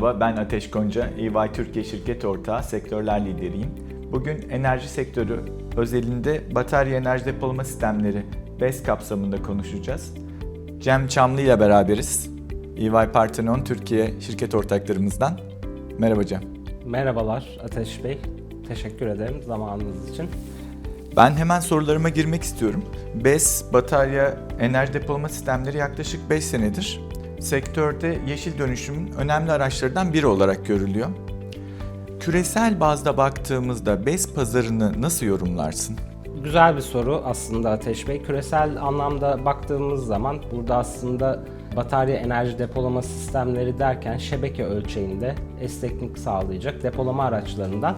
Merhaba, ben Ateş Gonca, EY Türkiye şirket ortağı, sektörler lideriyim. Bugün enerji sektörü, özelinde batarya enerji depolama sistemleri BES kapsamında konuşacağız. Cem Çamlı ile beraberiz. EY Parthenon Türkiye şirket ortaklarımızdan. Merhaba Cem. Merhabalar Ateş Bey. Teşekkür ederim zamanınız için. Ben hemen sorularıma girmek istiyorum. BES, batarya enerji depolama sistemleri yaklaşık 5 senedir sektörde yeşil dönüşümün önemli araçlarından biri olarak görülüyor. Küresel bazda baktığımızda BES pazarını nasıl yorumlarsın? Güzel bir soru aslında Ateş Bey. Küresel anlamda baktığımız zaman burada aslında batarya enerji depolama sistemleri derken şebeke ölçeğinde esneklik sağlayacak depolama araçlarından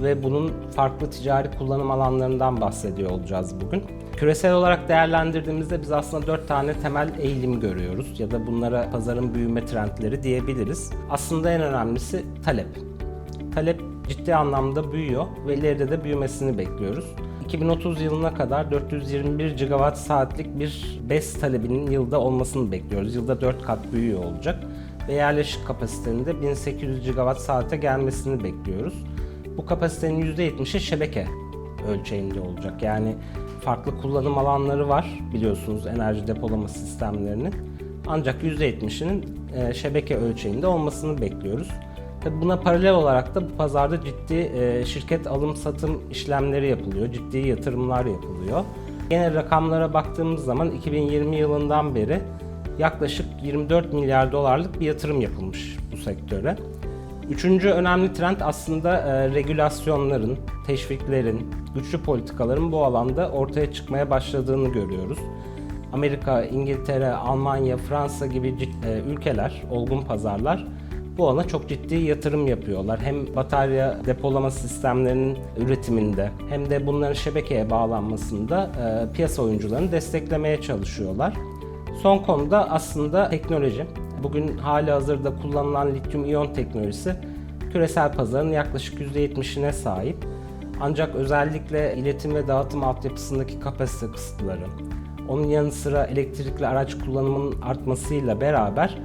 ve bunun farklı ticari kullanım alanlarından bahsediyor olacağız bugün. Küresel olarak değerlendirdiğimizde biz aslında dört tane temel eğilim görüyoruz ya da bunlara pazarın büyüme trendleri diyebiliriz. Aslında en önemlisi talep. Talep ciddi anlamda büyüyor ve ileride de büyümesini bekliyoruz. 2030 yılına kadar 421 gigawatt saatlik bir BES talebinin yılda olmasını bekliyoruz. Yılda 4 kat büyüyor olacak ve yerleşik kapasitenin de 1800 gigawatt saate gelmesini bekliyoruz. Bu kapasitenin %70'i şebeke ölçeğinde olacak. Yani farklı kullanım alanları var biliyorsunuz enerji depolama sistemlerinin. Ancak %70'inin e, şebeke ölçeğinde olmasını bekliyoruz. Tabii buna paralel olarak da bu pazarda ciddi e, şirket alım satım işlemleri yapılıyor, ciddi yatırımlar yapılıyor. Genel rakamlara baktığımız zaman 2020 yılından beri yaklaşık 24 milyar dolarlık bir yatırım yapılmış bu sektöre. Üçüncü önemli trend aslında e, regülasyonların, teşviklerin, güçlü politikaların bu alanda ortaya çıkmaya başladığını görüyoruz. Amerika, İngiltere, Almanya, Fransa gibi e, ülkeler, olgun pazarlar bu alana çok ciddi yatırım yapıyorlar. Hem batarya depolama sistemlerinin üretiminde hem de bunların şebekeye bağlanmasında e, piyasa oyuncularını desteklemeye çalışıyorlar. Son konuda aslında teknoloji. Bugün hali hazırda kullanılan lityum iyon teknolojisi küresel pazarın yaklaşık %70'ine sahip. Ancak özellikle iletim ve dağıtım altyapısındaki kapasite kısıtları, onun yanı sıra elektrikli araç kullanımının artmasıyla beraber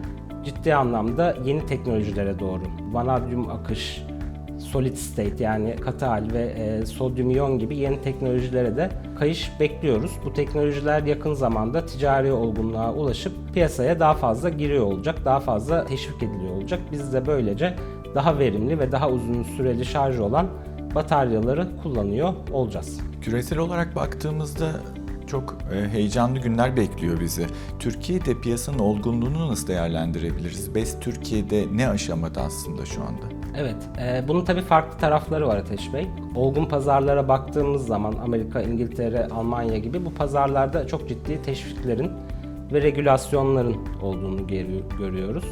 ciddi anlamda yeni teknolojilere doğru vanadyum akış, solid state yani katı hal ve e, sodyum iyon gibi yeni teknolojilere de kayış bekliyoruz. Bu teknolojiler yakın zamanda ticari olgunluğa ulaşıp piyasaya daha fazla giriyor olacak, daha fazla teşvik ediliyor olacak. Biz de böylece daha verimli ve daha uzun süreli şarj olan bataryaları kullanıyor olacağız. Küresel olarak baktığımızda çok e, heyecanlı günler bekliyor bizi. Türkiye'de piyasanın olgunluğunu nasıl değerlendirebiliriz? BES Türkiye'de ne aşamada aslında şu anda? Evet, e, bunun tabii farklı tarafları var Ateş Bey. Olgun pazarlara baktığımız zaman Amerika, İngiltere, Almanya gibi bu pazarlarda çok ciddi teşviklerin ve regülasyonların olduğunu görüyoruz.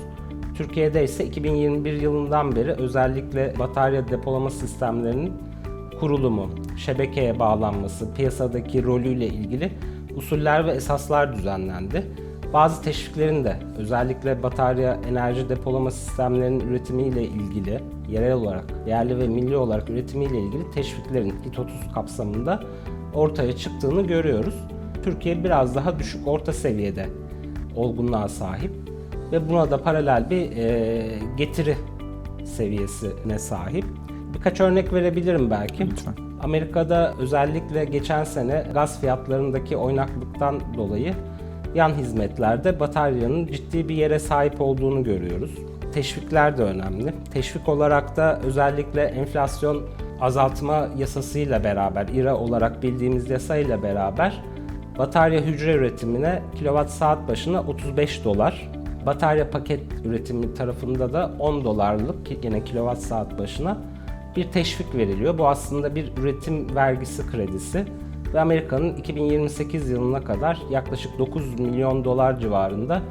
Türkiye'de ise 2021 yılından beri özellikle batarya depolama sistemlerinin kurulumu, şebekeye bağlanması, piyasadaki rolüyle ilgili usuller ve esaslar düzenlendi. Bazı teşviklerin de özellikle batarya enerji depolama sistemlerinin üretimiyle ilgili yerel olarak, yerli ve milli olarak üretimiyle ilgili teşviklerin HIT 30 kapsamında ortaya çıktığını görüyoruz. Türkiye biraz daha düşük orta seviyede olgunluğa sahip ve buna da paralel bir e, getiri seviyesine sahip. Birkaç örnek verebilirim belki. Lütfen. Amerika'da özellikle geçen sene gaz fiyatlarındaki oynaklıktan dolayı yan hizmetlerde bataryanın ciddi bir yere sahip olduğunu görüyoruz. Teşvikler de önemli. Teşvik olarak da özellikle enflasyon azaltma yasasıyla beraber, İRA olarak bildiğimiz yasayla beraber batarya hücre üretimine kilowatt saat başına 35 dolar, batarya paket üretimi tarafında da 10 dolarlık yine kilowatt saat başına bir teşvik veriliyor. Bu aslında bir üretim vergisi kredisi ve Amerika'nın 2028 yılına kadar yaklaşık 9 milyon dolar civarında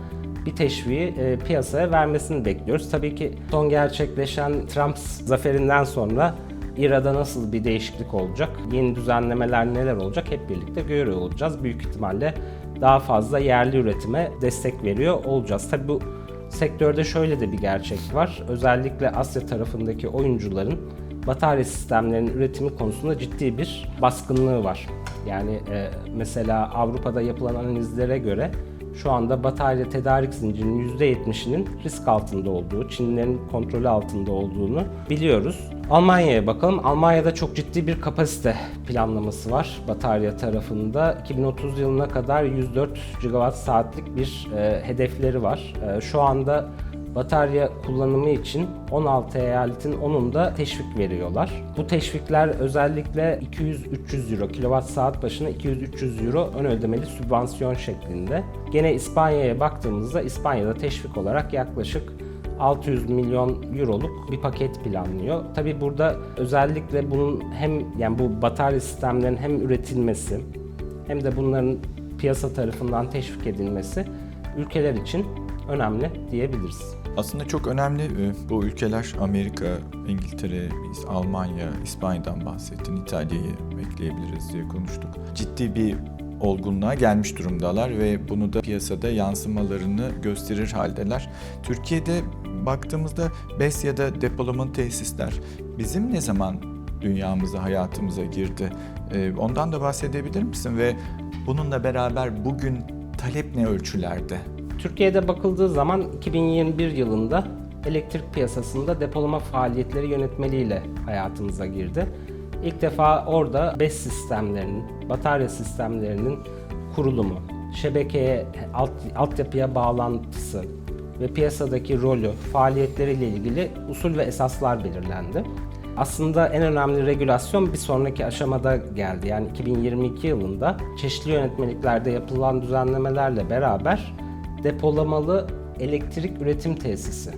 bir teşviği e, piyasaya vermesini bekliyoruz. Tabii ki son gerçekleşen Trump zaferinden sonra İRA'da nasıl bir değişiklik olacak, yeni düzenlemeler neler olacak hep birlikte görüyor olacağız. Büyük ihtimalle daha fazla yerli üretime destek veriyor olacağız. Tabii bu sektörde şöyle de bir gerçek var. Özellikle Asya tarafındaki oyuncuların batarya sistemlerinin üretimi konusunda ciddi bir baskınlığı var. Yani e, mesela Avrupa'da yapılan analizlere göre şu anda batarya tedarik zincirinin %70'inin risk altında olduğu, Çinlilerin kontrolü altında olduğunu biliyoruz. Almanya'ya bakalım. Almanya'da çok ciddi bir kapasite planlaması var batarya tarafında. 2030 yılına kadar 104 gigawatt saatlik bir e, hedefleri var. E, şu anda batarya kullanımı için 16 eyaletin 10'unda teşvik veriyorlar. Bu teşvikler özellikle 200-300 euro, kilowatt saat başına 200-300 euro ön ödemeli sübvansiyon şeklinde. Gene İspanya'ya baktığımızda İspanya'da teşvik olarak yaklaşık 600 milyon euroluk bir paket planlıyor. Tabi burada özellikle bunun hem yani bu batarya sistemlerin hem üretilmesi hem de bunların piyasa tarafından teşvik edilmesi ülkeler için önemli diyebiliriz. Aslında çok önemli e, bu ülkeler Amerika, İngiltere, Almanya, İspanya'dan bahsettin, İtalya'yı ekleyebiliriz diye konuştuk. Ciddi bir olgunluğa gelmiş durumdalar ve bunu da piyasada yansımalarını gösterir haldeler. Türkiye'de baktığımızda BES ya da depolama tesisler bizim ne zaman dünyamıza, hayatımıza girdi? E, Ondan da bahsedebilir misin ve bununla beraber bugün talep ne ölçülerde? Türkiye'de bakıldığı zaman 2021 yılında elektrik piyasasında depolama faaliyetleri yönetmeliğiyle hayatımıza girdi. İlk defa orada BES sistemlerinin, batarya sistemlerinin kurulumu, şebekeye, alt, altyapıya bağlantısı ve piyasadaki rolü, faaliyetleriyle ilgili usul ve esaslar belirlendi. Aslında en önemli regülasyon bir sonraki aşamada geldi. Yani 2022 yılında çeşitli yönetmeliklerde yapılan düzenlemelerle beraber depolamalı elektrik üretim tesisi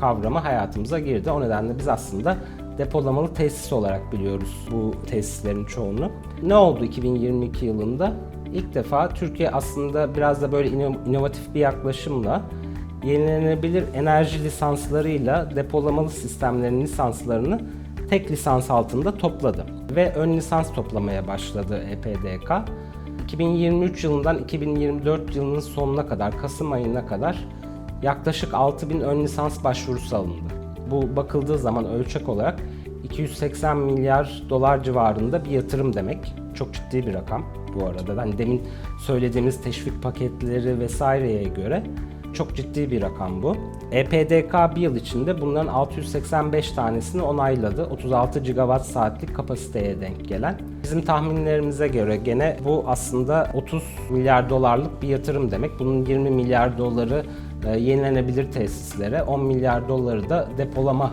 kavramı hayatımıza girdi. O nedenle biz aslında depolamalı tesis olarak biliyoruz bu tesislerin çoğunu. Ne oldu 2022 yılında? İlk defa Türkiye aslında biraz da böyle ino- inovatif bir yaklaşımla yenilenebilir enerji lisanslarıyla depolamalı sistemlerin lisanslarını tek lisans altında topladı ve ön lisans toplamaya başladı EPDK. 2023 yılından 2024 yılının sonuna kadar, Kasım ayına kadar yaklaşık 6000 ön lisans başvurusu alındı. Bu bakıldığı zaman ölçek olarak 280 milyar dolar civarında bir yatırım demek. Çok ciddi bir rakam bu arada. Hani demin söylediğimiz teşvik paketleri vesaireye göre çok ciddi bir rakam bu. EPDK bir yıl içinde bunların 685 tanesini onayladı. 36 gigawatt saatlik kapasiteye denk gelen. Bizim tahminlerimize göre gene bu aslında 30 milyar dolarlık bir yatırım demek. Bunun 20 milyar doları e, yenilenebilir tesislere, 10 milyar doları da depolama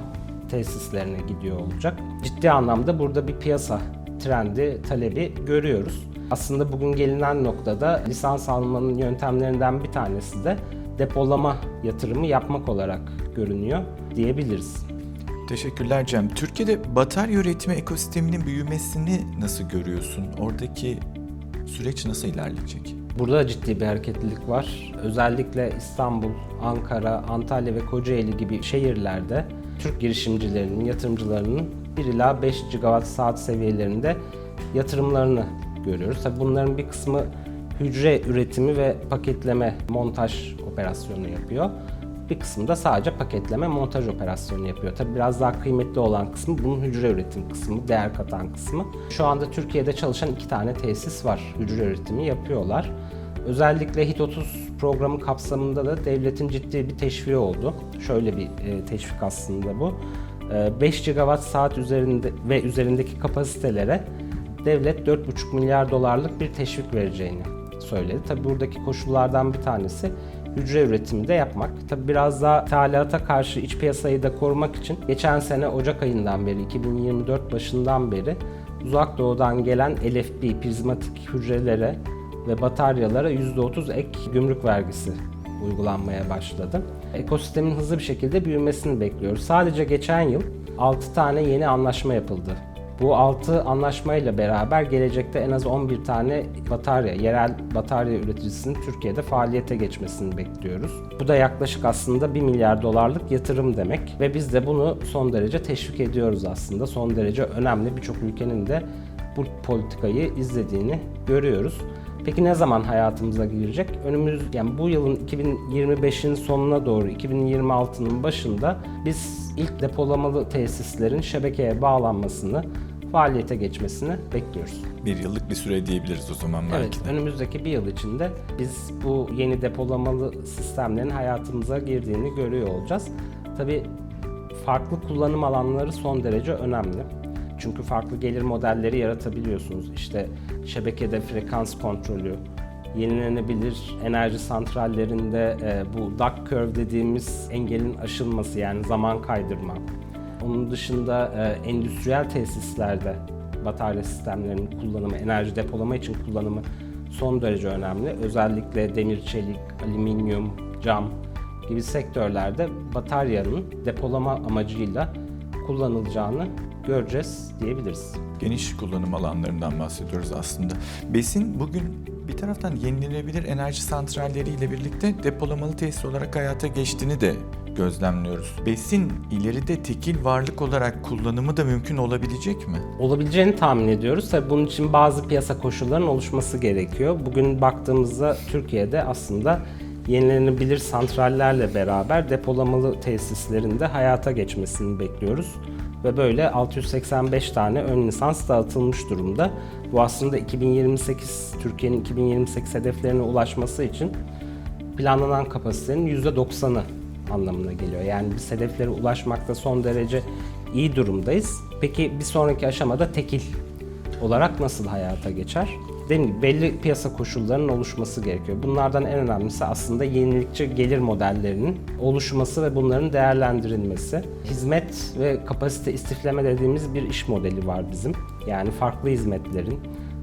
tesislerine gidiyor olacak. Ciddi anlamda burada bir piyasa trendi, talebi görüyoruz. Aslında bugün gelinen noktada lisans almanın yöntemlerinden bir tanesi de depolama yatırımı yapmak olarak görünüyor diyebiliriz. Teşekkürler Cem. Türkiye'de batarya üretimi ekosisteminin büyümesini nasıl görüyorsun? Oradaki süreç nasıl ilerleyecek? Burada da ciddi bir hareketlilik var. Özellikle İstanbul, Ankara, Antalya ve Kocaeli gibi şehirlerde Türk girişimcilerinin, yatırımcılarının 1 ila 5 gigawatt saat seviyelerinde yatırımlarını görüyoruz. Tabii bunların bir kısmı hücre üretimi ve paketleme, montaj operasyonu yapıyor. Bir kısmı da sadece paketleme, montaj operasyonu yapıyor. Tabii biraz daha kıymetli olan kısmı bunun hücre üretim kısmı, değer katan kısmı. Şu anda Türkiye'de çalışan iki tane tesis var. Hücre üretimi yapıyorlar. Özellikle HIT 30 programı kapsamında da devletin ciddi bir teşviği oldu. Şöyle bir e, teşvik aslında bu. E, 5 gigawatt saat üzerinde ve üzerindeki kapasitelere devlet 4,5 milyar dolarlık bir teşvik vereceğini söyledi. Tabi buradaki koşullardan bir tanesi hücre üretimi de yapmak. Tabi biraz daha ithalata karşı iç piyasayı da korumak için geçen sene Ocak ayından beri 2024 başından beri uzak doğudan gelen LFP prizmatik hücrelere ve bataryalara %30 ek gümrük vergisi uygulanmaya başladı. Ekosistemin hızlı bir şekilde büyümesini bekliyoruz. Sadece geçen yıl 6 tane yeni anlaşma yapıldı. Bu 6 anlaşmayla beraber gelecekte en az 11 tane batarya, yerel batarya üreticisinin Türkiye'de faaliyete geçmesini bekliyoruz. Bu da yaklaşık aslında 1 milyar dolarlık yatırım demek ve biz de bunu son derece teşvik ediyoruz aslında. Son derece önemli birçok ülkenin de bu politikayı izlediğini görüyoruz. Peki ne zaman hayatımıza girecek? Önümüz yani bu yılın 2025'in sonuna doğru 2026'nın başında biz ilk depolamalı tesislerin şebekeye bağlanmasını faaliyete geçmesini bekliyoruz. Bir yıllık bir süre diyebiliriz o zaman belki Evet, de. önümüzdeki bir yıl içinde biz bu yeni depolamalı sistemlerin hayatımıza girdiğini görüyor olacağız. Tabii farklı kullanım alanları son derece önemli. Çünkü farklı gelir modelleri yaratabiliyorsunuz. İşte şebekede frekans kontrolü, yenilenebilir enerji santrallerinde e, bu duck curve dediğimiz engelin aşılması yani zaman kaydırma. Onun dışında e, endüstriyel tesislerde batarya sistemlerinin kullanımı, enerji depolama için kullanımı son derece önemli. Özellikle demir, çelik, alüminyum, cam gibi sektörlerde bataryanın depolama amacıyla kullanılacağını göreceğiz diyebiliriz. Geniş kullanım alanlarından bahsediyoruz aslında. Besin bugün bir taraftan yenilenebilir enerji santralleriyle birlikte depolamalı tesis olarak hayata geçtiğini de gözlemliyoruz. Besin ileride tekil varlık olarak kullanımı da mümkün olabilecek mi? Olabileceğini tahmin ediyoruz. Tabii bunun için bazı piyasa koşullarının oluşması gerekiyor. Bugün baktığımızda Türkiye'de aslında yenilenebilir santrallerle beraber depolamalı tesislerinde hayata geçmesini bekliyoruz. Ve böyle 685 tane ön lisans dağıtılmış durumda. Bu aslında 2028 Türkiye'nin 2028 hedeflerine ulaşması için planlanan kapasitenin %90'ı anlamına geliyor. Yani biz hedeflere ulaşmakta son derece iyi durumdayız. Peki bir sonraki aşamada tekil olarak nasıl hayata geçer? Dediğim gibi belli piyasa koşullarının oluşması gerekiyor. Bunlardan en önemlisi aslında yenilikçi gelir modellerinin oluşması ve bunların değerlendirilmesi. Hizmet ve kapasite istifleme dediğimiz bir iş modeli var bizim. Yani farklı hizmetlerin,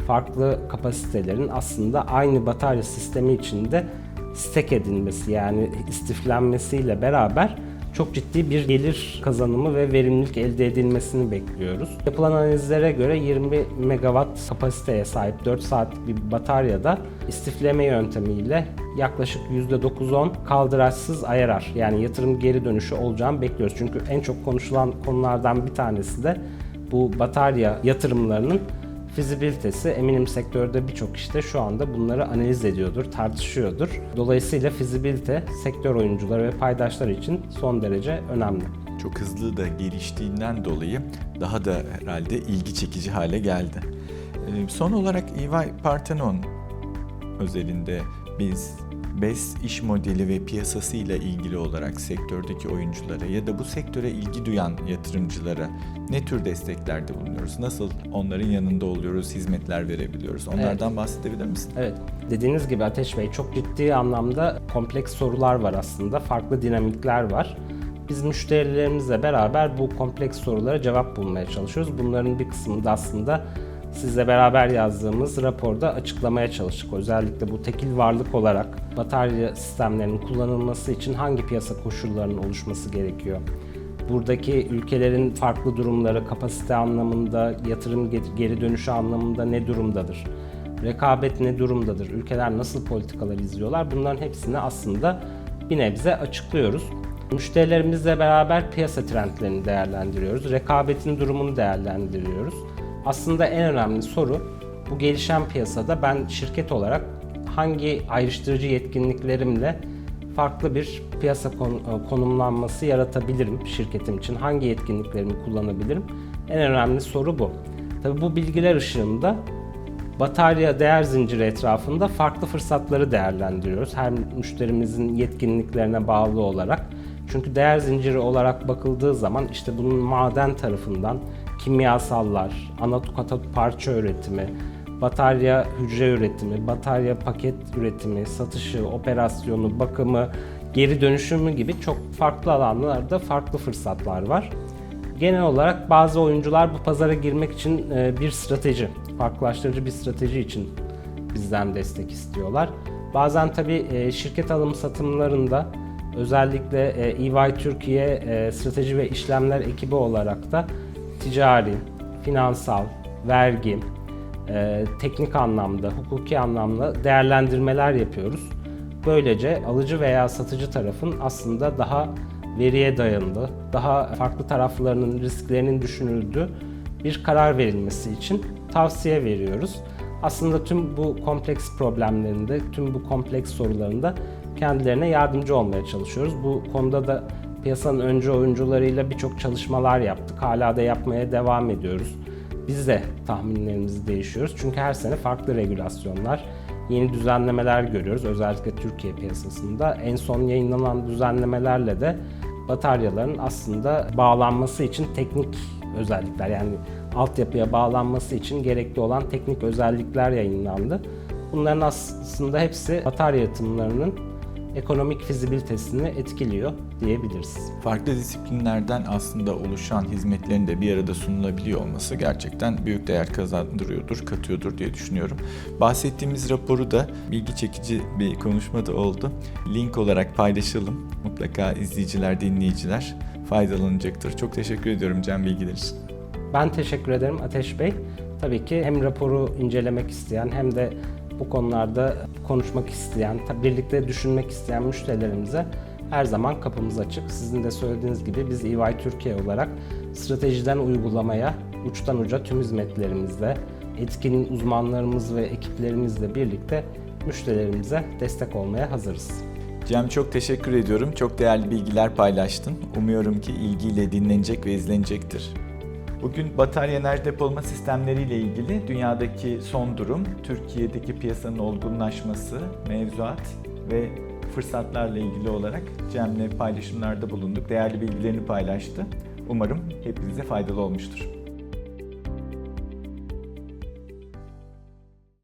farklı kapasitelerin aslında aynı batarya sistemi içinde stek edilmesi yani istiflenmesiyle beraber çok ciddi bir gelir kazanımı ve verimlilik elde edilmesini bekliyoruz. Yapılan analizlere göre 20 megawatt kapasiteye sahip 4 saatlik bir bataryada istifleme yöntemiyle yaklaşık %9-10 kaldıraçsız IRR yani yatırım geri dönüşü olacağını bekliyoruz. Çünkü en çok konuşulan konulardan bir tanesi de bu batarya yatırımlarının fizibilitesi eminim sektörde birçok işte şu anda bunları analiz ediyordur, tartışıyordur. Dolayısıyla fizibilite sektör oyuncuları ve paydaşlar için son derece önemli. Çok hızlı da geliştiğinden dolayı daha da herhalde ilgi çekici hale geldi. Ee, Son olarak EY Parthenon özelinde biz BES iş modeli ve piyasası ile ilgili olarak sektördeki oyunculara ya da bu sektöre ilgi duyan yatırımcılara ne tür desteklerde bulunuyoruz? Nasıl onların yanında oluyoruz, hizmetler verebiliyoruz? Onlardan bahsedebilir misin? Evet, dediğiniz gibi Ateş Bey çok ciddi anlamda kompleks sorular var aslında, farklı dinamikler var. Biz müşterilerimizle beraber bu kompleks sorulara cevap bulmaya çalışıyoruz. Bunların bir kısmını da aslında sizle beraber yazdığımız raporda açıklamaya çalıştık. Özellikle bu tekil varlık olarak batarya sistemlerinin kullanılması için hangi piyasa koşullarının oluşması gerekiyor? Buradaki ülkelerin farklı durumları kapasite anlamında, yatırım ge- geri dönüşü anlamında ne durumdadır? Rekabet ne durumdadır? Ülkeler nasıl politikalar izliyorlar? Bunların hepsini aslında bir nebze açıklıyoruz. Müşterilerimizle beraber piyasa trendlerini değerlendiriyoruz. Rekabetin durumunu değerlendiriyoruz. Aslında en önemli soru bu gelişen piyasada ben şirket olarak hangi ayrıştırıcı yetkinliklerimle farklı bir piyasa kon- konumlanması yaratabilirim şirketim için? Hangi yetkinliklerimi kullanabilirim? En önemli soru bu. Tabii bu bilgiler ışığında batarya değer zinciri etrafında farklı fırsatları değerlendiriyoruz. Her müşterimizin yetkinliklerine bağlı olarak. Çünkü değer zinciri olarak bakıldığı zaman işte bunun maden tarafından kimyasallar, anot katot parça üretimi, batarya hücre üretimi, batarya paket üretimi, satışı, operasyonu, bakımı, geri dönüşümü gibi çok farklı alanlarda farklı fırsatlar var. Genel olarak bazı oyuncular bu pazara girmek için e, bir strateji, farklılaştırıcı bir strateji için bizden destek istiyorlar. Bazen tabii e, şirket alım satımlarında özellikle EY Türkiye e, strateji ve işlemler ekibi olarak da ticari, finansal, vergi, e, teknik anlamda, hukuki anlamda değerlendirmeler yapıyoruz. Böylece alıcı veya satıcı tarafın aslında daha veriye dayanılı, daha farklı taraflarının risklerinin düşünüldüğü bir karar verilmesi için tavsiye veriyoruz. Aslında tüm bu kompleks problemlerinde, tüm bu kompleks sorularında kendilerine yardımcı olmaya çalışıyoruz. Bu konuda da piyasanın öncü oyuncularıyla birçok çalışmalar yaptık. Hala da yapmaya devam ediyoruz. biz de tahminlerimizi değişiyoruz. Çünkü her sene farklı regülasyonlar, yeni düzenlemeler görüyoruz. Özellikle Türkiye piyasasında. En son yayınlanan düzenlemelerle de bataryaların aslında bağlanması için teknik özellikler yani altyapıya bağlanması için gerekli olan teknik özellikler yayınlandı. Bunların aslında hepsi batarya yatımlarının ekonomik fizibilitesini etkiliyor diyebiliriz. Farklı disiplinlerden aslında oluşan hizmetlerin de bir arada sunulabiliyor olması gerçekten büyük değer kazandırıyordur, katıyordur diye düşünüyorum. Bahsettiğimiz raporu da bilgi çekici bir konuşma da oldu. Link olarak paylaşalım. Mutlaka izleyiciler, dinleyiciler faydalanacaktır. Çok teşekkür ediyorum Cem bilgiler için. Ben teşekkür ederim Ateş Bey. Tabii ki hem raporu incelemek isteyen hem de bu konularda konuşmak isteyen, birlikte düşünmek isteyen müşterilerimize her zaman kapımız açık. Sizin de söylediğiniz gibi biz EY Türkiye olarak stratejiden uygulamaya uçtan uca tüm hizmetlerimizle, etkin uzmanlarımız ve ekiplerimizle birlikte müşterilerimize destek olmaya hazırız. Cem çok teşekkür ediyorum. Çok değerli bilgiler paylaştın. Umuyorum ki ilgiyle dinlenecek ve izlenecektir. Bugün batarya enerji depolama sistemleriyle ilgili dünyadaki son durum, Türkiye'deki piyasanın olgunlaşması, mevzuat ve fırsatlarla ilgili olarak Cem'le paylaşımlarda bulunduk. Değerli bilgilerini paylaştı. Umarım hepinize faydalı olmuştur.